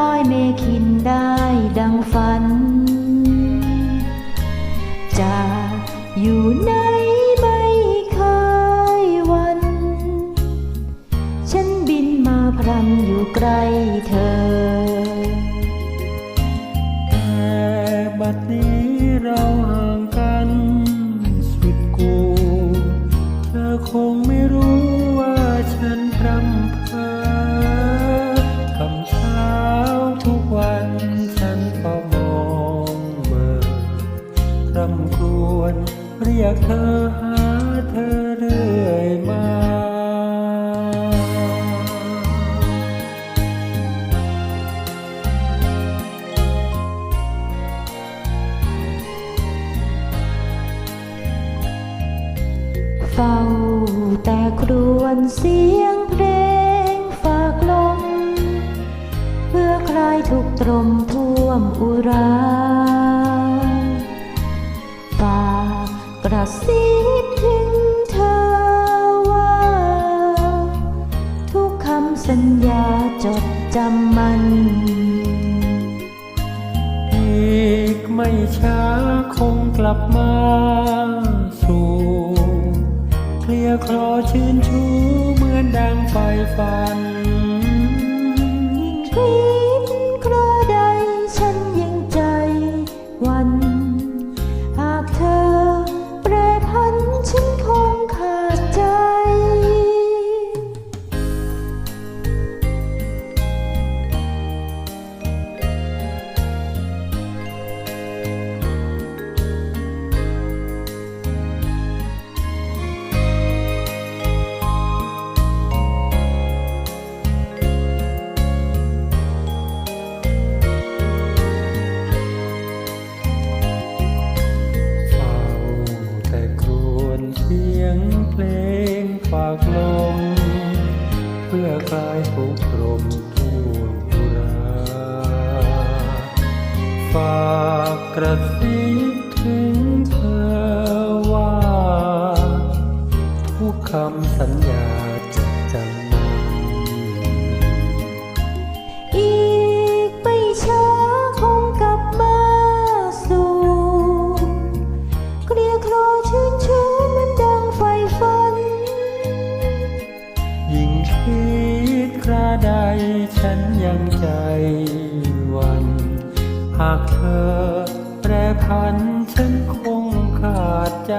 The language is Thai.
ร้อยเมคินได้ดังฝัน จะอยู่ในไม่เคยวัน ฉันบินมาพรำอยู่ใกล้เธอ แต่บัดนี้เราหา รวญเรียกเธอหาเธอเรื่อยมาเฝ้าแต่ครวญเสียงเพลงฝากลม เพื่อคลายทุกตรมท่วมอุรา ระซิบถึงเธอว่า ทุกคำสัญญาจดจำมัน อีกไม่ช้าคงกลับมาสู่เคลียร์คลอชื่นชูเหมือนดังไฟฝัน งเพลงฝากลม เพื่อคลายทุกรมทั่วอุราฝากกระซิบถึงเธอว่า ทุกคำสัญญา ฉันยังใจวันหากเธอแปรพันฉันคงขาดใจ